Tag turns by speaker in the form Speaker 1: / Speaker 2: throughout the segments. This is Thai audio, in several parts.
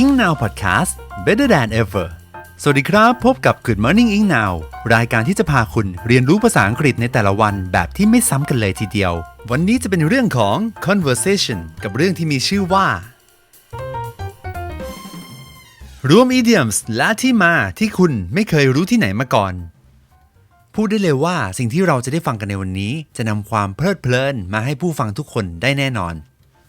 Speaker 1: Ing Now Podcast Better than ever สวัสดีครับ พบกับ Good Morning Ing Now รายการที่จะพาคุณเรียนรู้ภาษาอังกฤษในแต่ละวันแบบที่ไม่ซ้ำกันเลยทีเดียว วันนี้จะเป็นเรื่องของ conversation กับเรื่องที่มีชื่อว่า รวม idioms และที่มาที่คุณไม่เคยรู้ที่ไหนมาก่อน พูดได้เลยว่าสิ่งที่เราจะได้ฟังกันในวันนี้ จะนำความเพลิดเพลินมาให้ผู้ฟังทุกคนได้แน่นอน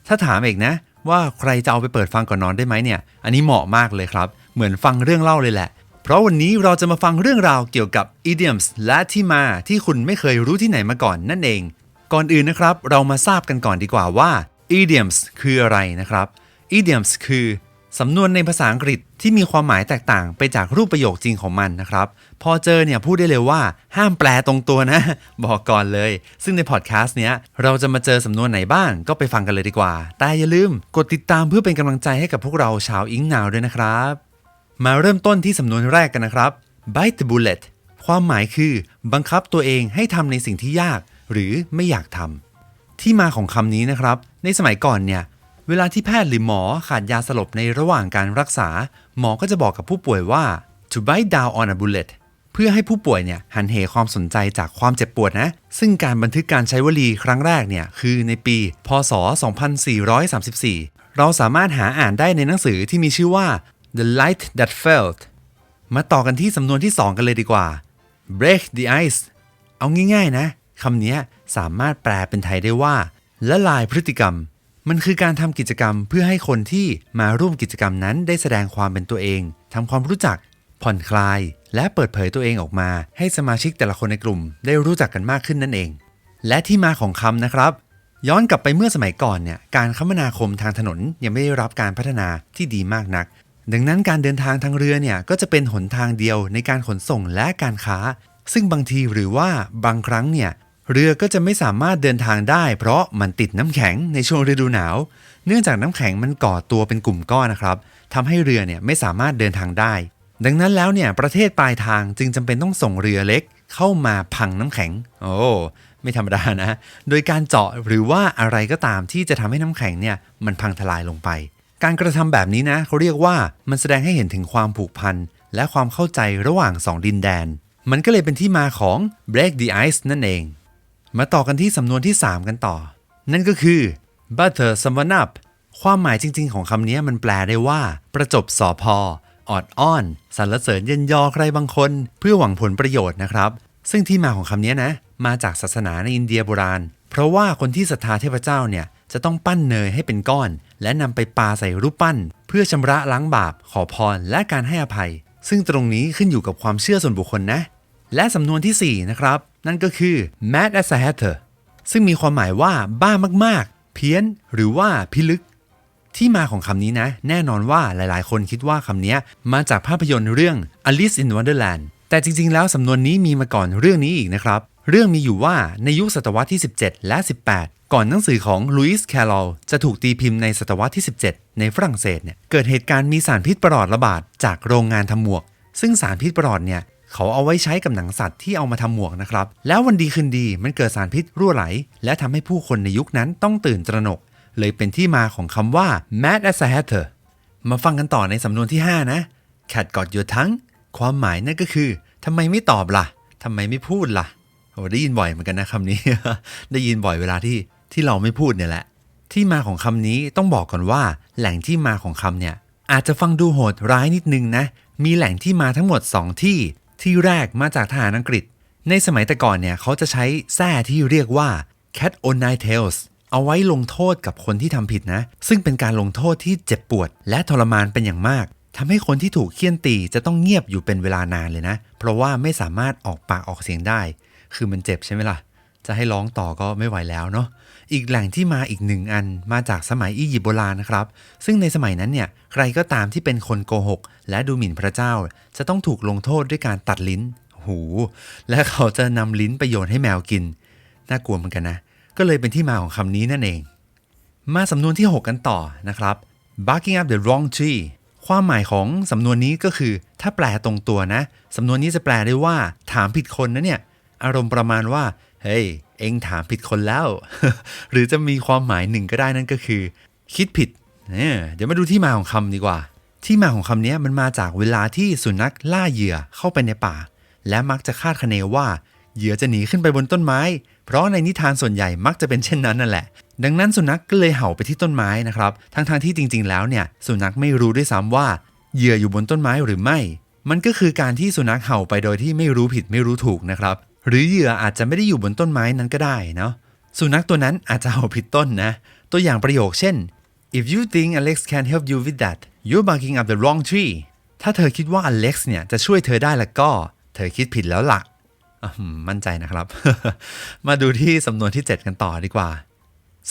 Speaker 1: ถ้าถามเอกนะ ว่าใครจะเอาไปเปิดฟังก่อนนอนได้ไหมเนี่ย อันนี้เหมาะมากเลยครับ เหมือนฟังเรื่องเล่าเลยแหละ เพราะวันนี้เราจะมาฟังเรื่องราวเกี่ยวกับ idioms และที่มาที่คุณไม่เคยรู้ที่ไหนมาก่อนนั่นเอง ก่อนอื่นนะครับ เรามาทราบกันก่อนดีกว่าว่า idioms คืออะไรนะครับ idioms คือ สำนวนในภาษาอังกฤษที่มีความหมายแตกต่างไปจากรูปประโยคจริงของมันนะครับ พอเจอเนี่ยพูดได้เลยว่าห้ามแปลตรงตัวนะ บอกก่อนเลย ซึ่งในพอดแคสต์เนี้ยเราจะมาเจอสำนวนไหนบ้างก็ไปฟังกันเลยดีกว่า แต่อย่าลืมกดติดตามเพื่อเป็นกำลังใจให้กับพวกเราชาวอิงนาวด้วยนะครับ มาเริ่มต้นที่สำนวนแรกกันนะครับ bite the bullet ความหมายคือ บังคับตัวเองให้ทำในสิ่งที่ยาก หรือไม่อยากทำที่มาของคำนี้นะครับ ในสมัยก่อนเนี่ย เวลาที่แพทย์หรือหมอขาดยาสลบในระหว่างการรักษา หมอก็จะบอกกับผู้ป่วยว่า to bite down on a bullet เพื่อให้ผู้ป่วยเนี่ยหันเหความสนใจจากความเจ็บปวดนะ ซึ่งการบันทึกการใช้วลีครั้งแรกเนี่ยคือในปี พศ 2434 เราสามารถหาอ่านได้ในหนังสือที่มีชื่อว่า The Light That Felt มาต่อกันที่สำนวนที่ 2 กันเลยดีกว่า break the ice เอาง่ายๆนะคำนี้สามารถแปลเป็นไทยได้ว่าละลายพฤติกรรม มันคือการทำกิจกรรมเพื่อให้คนที่มาร่วมกิจกรรมนั้นได้แสดงความเป็นตัวเองทำความรู้จัก ผ่อนคลาย และเปิดเผยตัวเองออกมา ให้สมาชิกแต่ละคนในกลุ่ม ได้รู้จักกันมากขึ้นนั่นเอง และที่มาของคำนะครับ ย้อนกลับไปเมื่อสมัยก่อนเนี่ยการคมนาคมทางถนนยังไม่ได้รับการพัฒนาที่ดีมากนัก ดังนั้นการเดินทางทางเรือเนี่ยก็จะเป็นหนทางเดียวในการขนส่งและการค้า ซึ่งบางทีหรือว่าบางครั้งเนี่ย เรือก็จะไม่สามารถเดินทางได้ เพราะมันติดน้ำแข็งในช่วงฤดูหนาว เนื่องจากน้ำแข็งมันก่อตัวเป็นกลุ่มก้อนนะครับทำให้เรือเนี่ยไม่สามารถเดินทางได้ ดังนั้นแล้วเนี่ยประเทศปลายทางจึงจำเป็นต้องส่งเรือเล็กเข้ามาพังน้ำแข็ง โอ้ไม่ธรรมดานะ โดยการเจาะหรือว่าอะไรก็ตามที่จะทำให้น้ำแข็งเนี่ยมันพังทลายลงไป การกระทำแบบนี้นะเขาเรียกว่ามันแสดงให้เห็นถึงความผูกพันและความเข้าใจระหว่างสองดินแดน มันก็เลยเป็นที่มาของ break the ice นั่นเอง มาต่อกันที่สำนวนที่ 3 กันต่อ นั่นก็คือ butter someone up ความหมายจริง ๆ ของคำนี้มันแปลได้ว่า ประจบสอพอออดอ้อนสรรเสริญเย็นยอใครบางคน เพื่อหวังผลประโยชน์นะครับ ซึ่งที่มาของคำนี้นะ มาจากศาสนาในอินเดียโบราณ เพราะว่าคนที่ศรัทธาเทพเจ้าเนี่ยจะต้องปั้นเนยให้เป็นก้อน และนำไปปาใส่รูปปั้น เพื่อชำระล้างบาป ขอพรและการให้อภัย ซึ่งตรงนี้ขึ้นอยู่กับความเชื่อส่วนบุคคลนะ และสำนวนทีสี่ 4 นะครับ นั่นก็คือ mad as a hatter ซึ่งมีความหมายว่าบ้ามากๆ เพี้ยนหรือว่าพิลึก ที่มาของคำนี้นะ แน่นอนว่าหลายๆ คนคิดว่าคำนี้มาจากภาพยนตร์เรื่อง Alice in Wonderland แต่จริงๆ แล้วสำนวนนี้มีมาก่อนเรื่องนี้อีกนะครับ เรื่องมีอยู่ว่าในยุคศตวรรษที่ 17 และ 18ก่อนหนังสือของลุยส์แคลอลจะถูกตีพิมพ์ในศตวรรษที่ 17 ในฝรั่งเศสเนี่ยเกิดเหตุการณ์มีสารพิษประหลอดระบาดจากโรงงานทำหมวก ซึ่งสารพิษประหลอดเนี่ย เขาเอาไว้ใช้กับหนังสัตว์ที่เอามาทำหมวกนะครับ แล้ววันดีคืนดีมันเกิดสารพิษรั่วไหล และทำให้ผู้คนในยุคนั้นต้องตื่นตระหนก เลยเป็นที่มาของคำว่า mad as a hatter มาฟังกันต่อในสำนวนที่ 5 นะ cat got your tongue ความหมายนั่นก็คือทำไมไม่ตอบล่ะทำไมไม่พูดล่ะโอ้ได้ยินบ่อยเหมือนกันนะคำนี้ ได้ยินบ่อยเวลาที่ที่เราไม่พูดเนี่ยแหละ ที่มาของคำนี้ต้องบอกก่อนว่า แหล่งที่มาของคำเนี่ยอาจจะฟังดูโหดร้ายนิดนึงนะ มีแหล่งที่มาทั้งหมด 2 ที่ ที่แรกมาจากทหารอังกฤษ ในสมัยแต่ก่อนเนี่ยเขาจะใช้แส้ที่เรียกว่า cat o' nine tails เอาไว้ลงโทษกับคนที่ทำผิดนะ ซึ่งเป็นการลงโทษที่เจ็บปวด และทรมานเป็นอย่างมากทำให้คนที่ถูกเคี่ยนตีจะต้องเงียบอยู่เป็นเวลานานเลยนะ เพราะว่าไม่สามารถออกปากออกเสียงได้ คือมันเจ็บใช่ไหมล่ะ จะให้ร้องต่อก็ไม่ไหวแล้วเนาะ อีกแหล่งที่มาอีกหนึ่งอันมาจากสมัยอียิปต์โบราณนะครับ ซึ่งในสมัยนั้นเนี่ยใครก็ตามที่เป็นคนโกหก และดูหมิ่นพระเจ้า จะต้องถูกลงโทษด้วยการตัดลิ้น หู และเขาจะนำลิ้นไปโยนให้แมวกิน น่ากลัวเหมือนกันนะ ก็เลยเป็นที่มาของคำนี้นั่นเอง มาสำนวนที่ 6 กันต่อนะครับ barking up the wrong tree ความหมายของสำนวนนี้ก็คือ ถ้าแปลตรงตัวนะ สำนวนนี้จะแปลได้ว่า ถามผิดคนนะเนี่ย อารมณ์ประมาณว่า เฮ้ย เองถามผิดคนแล้ว หรือจะมีความหมายหนึ่งก็ได้นั่นก็คือ คิดผิดเนี่ยเดี๋ยวมาดูที่มาของคำดีกว่าทที่มาของคำนี้มันมาจากเวลาที่สุนัขล่าเหยื่อเข้าไปในป่า และมักจะคาดคะเนว่าเหยื่อจะหนีขึ้นไปบนต้นไม้ เพราะในนิทานส่วนใหญ่มักจะเป็นเช่นนั้นนั่นแหละ ดังนั้นสุนัขก็เลยเห่าไปที่ต้นไม้นะครับ ทั้งๆที่จริงๆ แล้วเนี่ย สุนัขไม่รู้ด้วยซ้ำว่าเหยื่ออยู่บนต้นไม้หรือไม่ มันก็คือการที่สุนัขเห่าไปโดยที่ไม่รู้ผิดไม่รู้ถูกนะครับ หรือเหยื่ออาจจะไม่ได้อยู่บนต้นไม้นั้นก็ได้เนาะสุนัขตัวนั้นอาจจะเห่าผิดต้นนะ ตัวอย่างประโยคเช่น if you think Alex can help you with that you're barking up the wrong tree ถ้าเธอคิดว่า Alex เนี่ยจะช่วยเธอได้ล้วก็ เธอคิดผิดแล้วล่ะอะมั่นใจนะครับ มาดูที่สำนวนที่ 7 กันต่อดีกว่า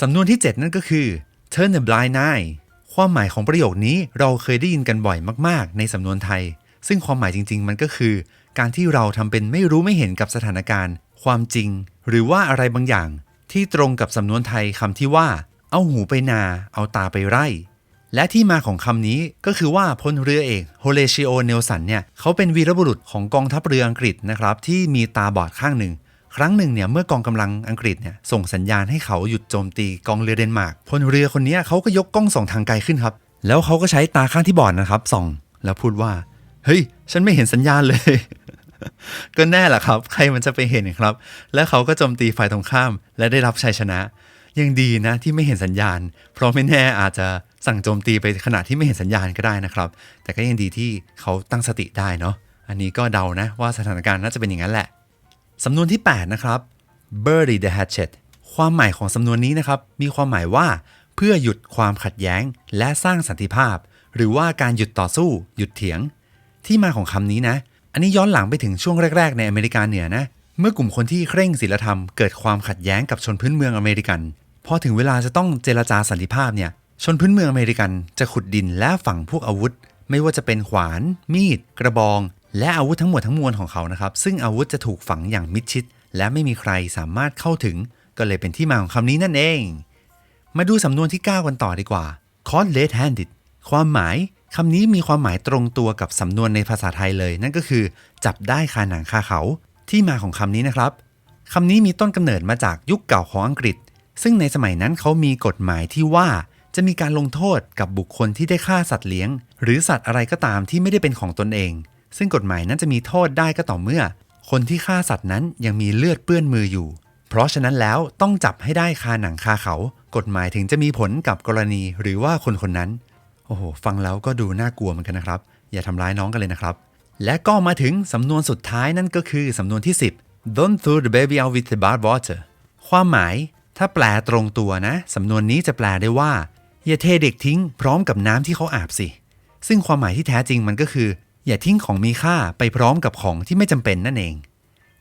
Speaker 1: สำนวนที่ 7 นั่นก็คือ turn a blind eye ความหมายของประโยคนี้เราเคยได้ยินกันบ่อยมาก ๆ ในสำนวนไทย ซึ่งความหมายจริง ๆ มันก็คือ การที่เราทำเป็นไม่รู้ไม่เห็นกับสถานการณ์ ความจริง หรือว่าอะไรบางอย่าง ที่ตรงกับสำนวนไทยคำที่ว่า เอาหูไปนา เอาตาไปไร่ และที่มาของคำนี้ก็คือว่าพลเรือเอกโฮเลชิโอเนลสันเนี่ยเขาเป็นวีรบุรุษของกองทัพเรืออังกฤษนะครับที่มีตาบอดข้างหนึ่งครั้งหนึ่งเนี่ยเมื่อกองกำลังอังกฤษเนี่ยส่งสัญญาณให้เขาหยุดโจมตีกองเรือเดนมาร์กพลเรือคนนี้เขาก็ยกกล้องส่องทางไกลขึ้นครับ แล้วเขาก็ใช้ตาข้างที่บอดนะครับส่อง แล้วพูดว่า เฮ้ย ฉันไม่เห็นสัญญาณเลย ก็แน่แหละครับ ใครมันจะไปเห็นครับ แล้วเขาก็โจมตีฝ่ายตรงข้าม และได้รับชัยชนะ ยังดีนะที่ไม่เห็นสัญญาณ เพราะไม่แน่อาจจะสั่งโจมตีไปขณะที่ไม่เห็นสัญญาณก็ได้นะครับ แต่ก็ยังดีที่เขาตั้งสติได้เนาะ อันนี้ก็เดานะว่าสถานการณ์น่าจะเป็นอย่างนั้นแหละ สำนวนที่ 8 นะครับ bury the hatchet ความหมายของสำนวนนี้นะครับ มีความหมายว่า เพื่อหยุดความขัดแย้ง และสร้างสันติภาพ หรือว่าการหยุดต่อสู้ หยุดเถียง ที่มาของคำนี้นะ อันนี้ย้อนหลังไปถึงช่วงแรก ๆ ในอเมริกาเหนือนะ เมื่อกลุ่มคนที่เคร่งศีลธรรมเกิดความขัดแย้งกับชนพื้นเมืองอเมริกัน พอถึงเวลาจะต้องเจรจาสันติภาพเนี่ย ชนพื้นเมืองอเมริกันจะขุดดินและฝังพวกอาวุธ ไม่ว่าจะเป็นขวาน มีด กระบอง และอาวุธทั้งหมดทั้งมวลของเขานะครับ ซึ่งอาวุธจะถูกฝังอย่างมิดชิด และไม่มีใครสามารถเข้าถึง ก็เลยเป็นที่มาของคำนี้นั่นเอง มาดูสำนวนที่ 9 กันต่อดีกว่า caught red handed ความหมาย คำนี้มีความหมายตรงตัวกับสำนวนในภาษาไทยเลย นั่นก็คือ จับได้คาหนังคาเขา ที่มาของคำนี้นะครับคำนี้มีต้นกำเนิดมาจากยุคเก่าของอังกฤษ ซึ่งในสมัยนั้นเขามีกฎหมายที่ว่าจะมีการลงโทษกับบุคคลที่ได้ฆ่าสัตว์เลี้ยง หรือสัตว์อะไรก็ตามที่ไม่ได้เป็นของตนเอง ซึ่งกฎหมายนั้นจะมีโทษได้ก็ต่อเมื่อ คนที่ฆ่าสัตว์นั้นยังมีเลือดเปื้อนมืออยู่ เพราะฉะนั้นแล้วต้องจับให้ได้คาหนังคาเขา กฎหมายถึงจะมีผลกับกรณีหรือว่าคนคนนั้น โอ้โห ฟังแล้วก็ดูน่ากลัวเหมือนกันนะครับ อย่าทำร้ายน้องกันเลยนะครับ และก็มาถึงสำนวนสุดท้ายนั่นก็คือสำนวนที่ 10 don't throw the baby out with the bathwater ความหมายถ้าแปลตรงตัวนะ สำนวนนี้จะแปลได้ว่า อย่าเทเด็กทิ้งพร้อมกับน้ำที่เขาอาบสิ ซึ่งความหมายที่แท้จริงมันก็คือ อย่าทิ้งของมีค่าไปพร้อมกับของที่ไม่จำเป็นนั่นเอง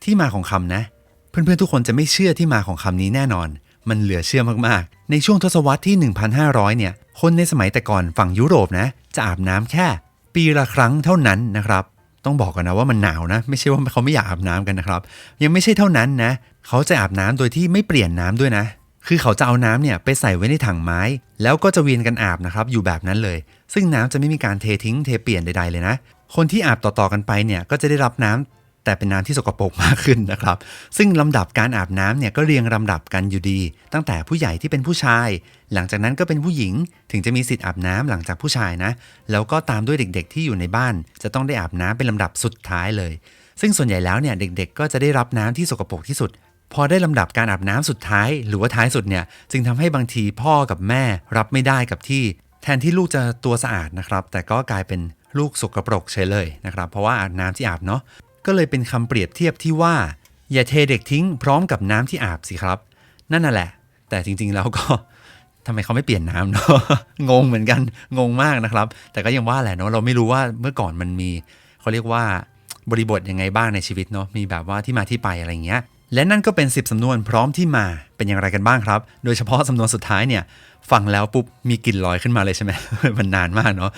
Speaker 1: ที่มาของคำนะ เพื่อนๆทุกคนจะไม่เชื่อที่มาของคำนี้แน่นอน มันเหลือเชื่อมากๆ ในช่วงทศวรรษที่ 1,500 เนี่ย คนในสมัยแต่ก่อนฝั่งยุโรปนะ จะอาบน้ำแค่ ปีละครั้งเท่านั้นนะครับ ต้องบอกกันนะว่ามันหนาวนะ ไม่ใช่ว่าเขาไม่อยากอาบน้ำกันนะครับ ยังไม่ใช่เท่านั้นนะ เขาจะอาบน้ำโดยที่ไม่เปลี่ยนน้ำด้วยนะ คือเขาจะเอาน้ำเนี่ยไปใส่ไว้ในถังไม้ แล้วก็จะเวียนกันอาบนะครับอยู่แบบนั้นเลย ซึ่งน้ำจะไม่มีการเททิ้งเทเปลี่ยนใดๆเลยนะ คนที่อาบต่อๆกันไปเนี่ยก็จะได้รับน้ำ แต่เป็นน้ำที่สกปรกมากขึ้นนะครับ ซึ่งลำดับการอาบน้ำเนี่ยก็เรียงลำดับกันอยู่ดี ตั้งแต่ผู้ใหญ่ที่เป็นผู้ชาย หลังจากนั้นก็เป็นผู้หญิง ถึงจะมีสิทธิ์อาบน้ำหลังจากผู้ชายนะ แล้วก็ตามด้วยเด็กๆ ที่อยู่ในบ้าน จะต้องได้อาบน้ำเป็นลำดับสุดท้ายเลย ซึ่งส่วนใหญ่แล้วเนี่ยเด็กๆ ก็จะได้รับน้ำที่สกปรกที่สุด พอได้ลำดับการอาบน้ำสุดท้าย หรือว่าท้ายสุดเนี่ยจึงทำให้บางทีพ่อกับแม่รับไม่ได้กับที่ แทนที่ลูกจะตัวสะอาดนะครับ แต่ก็กลายเป็นลูกสกปรกเฉยเลยนะครับ เพราะว่าอาบน้ำที่อาบเนาะ ก็เลยเป็นคำเปรียบเทียบที่ว่า อย่าเทเด็กทิ้งพร้อมกับน้ำที่อาบสิครับ นั่นน่ะแหละ แต่จริงๆแล้วก็ทำไมเขาไม่เปลี่ยนน้ำเนาะงงเหมือนกันงงมากนะครับ แต่ก็ยังว่าแหละเนาะเราไม่รู้ว่าเมื่อก่อนมันมีเขาเรียกว่าบริบทยังไงบ้างในชีวิตเนาะมีแบบว่าที่มาที่ไปอะไรอย่างเงี้ย และนั่นก็เป็น 10สำนวนพร้อมที่มาเป็นอย่างไรกันบ้างครับ โดยเฉพาะสำนวนสุดท้ายเนี่ยฟังแล้วปุ๊บมีกลิ่นลอยขึ้นมาเลยใช่ไหมมันนานมากเนาะ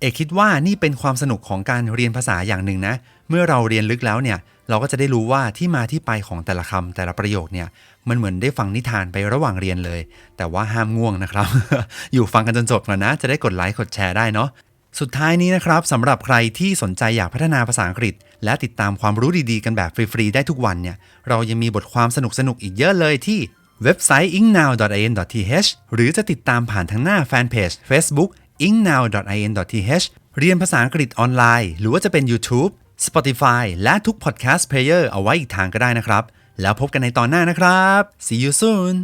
Speaker 1: เอกคิดว่านี่เป็นความสนุกของการเรียนภาษาอย่างหนึ่งนะ เมื่อเราเรียนลึกแล้วเนี่ย เราก็จะได้รู้ว่าที่มาที่ไปของแต่ละคำแต่ละประโยคเนี่ย มันเหมือนได้ฟังนิทานไประหว่างเรียนเลย แต่ว่าห้ามง่วงนะครับ อยู่ฟังกันจนจบก่อนนะ จะได้กดไลค์กดแชร์ได้เนาะ สุดท้ายนี้นะครับสำหรับใครที่สนใจอยากพัฒนาภาษาอังกฤษ และติดตามความรู้ดีๆ กันแบบฟรีๆได้ทุกวันเนี่ย เรายังมีบทความสนุกๆอีกเยอะเลยที่เว็บไซต์ ingnow.in.th หรือจะติดตามผ่านทางหน้าแฟนเพจ Facebook ingnow.in.th เรียนภาษาอังกฤษออนไลน์ หรือว่าจะเป็น YouTube Spotify และทุก podcast player เอาไว้อีกทางก็ได้นะครับ แล้วพบกันในตอนหน้านะครับ see you soon